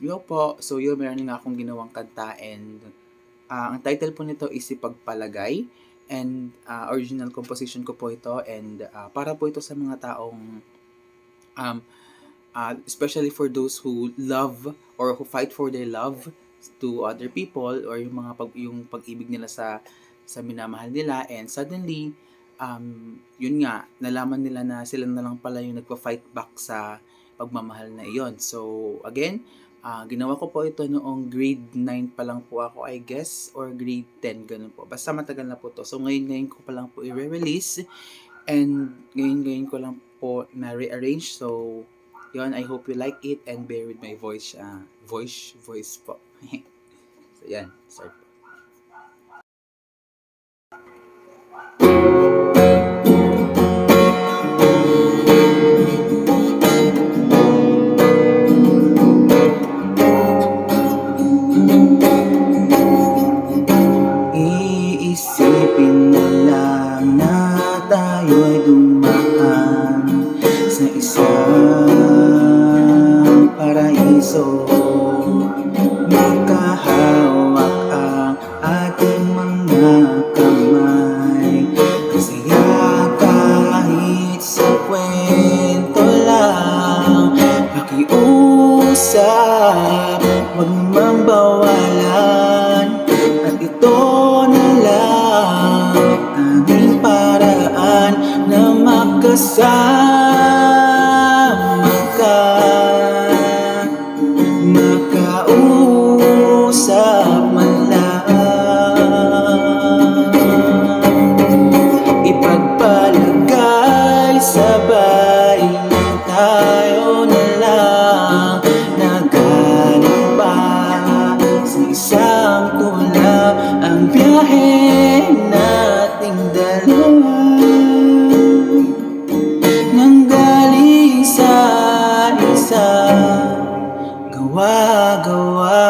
Yo po. So yun, meron nga akong ginawang kanta and ah, ang title po nito is si Pagpalagay and ah, original composition ko po ito and ah, para po ito sa mga taong um, ah, especially for those who love or who fight for their love to other people or yung mga pag, yung pag-ibig nila sa sa minamahal nila and suddenly um, yun nga nalaman nila na sila na lang pala yung nagpa-fight back sa pagmamahal na iyon. So again, Ah, ginawa ko po ito noong grade 9 pa lang po ako, I guess, or grade 10, ganun po. Basta matagal na po to. So, ngayon-ngayon ko pa lang po i-release. And ngayon-ngayon ko lang po na-rearrange. So, yun, I hope you like it and bear with my voice. ah voice, voice po. so, yan. Start po. Paraiso Makahawak ang ating mga kamay. Masaya kahit sa kwento lang Pakiusap, huwag Makausap man lang. Ipagpalagay sabay tayo na lang. Na galing pa sa isang tulap Ang biyahe nating dalawa. Nang galing sa isang gawa-gawa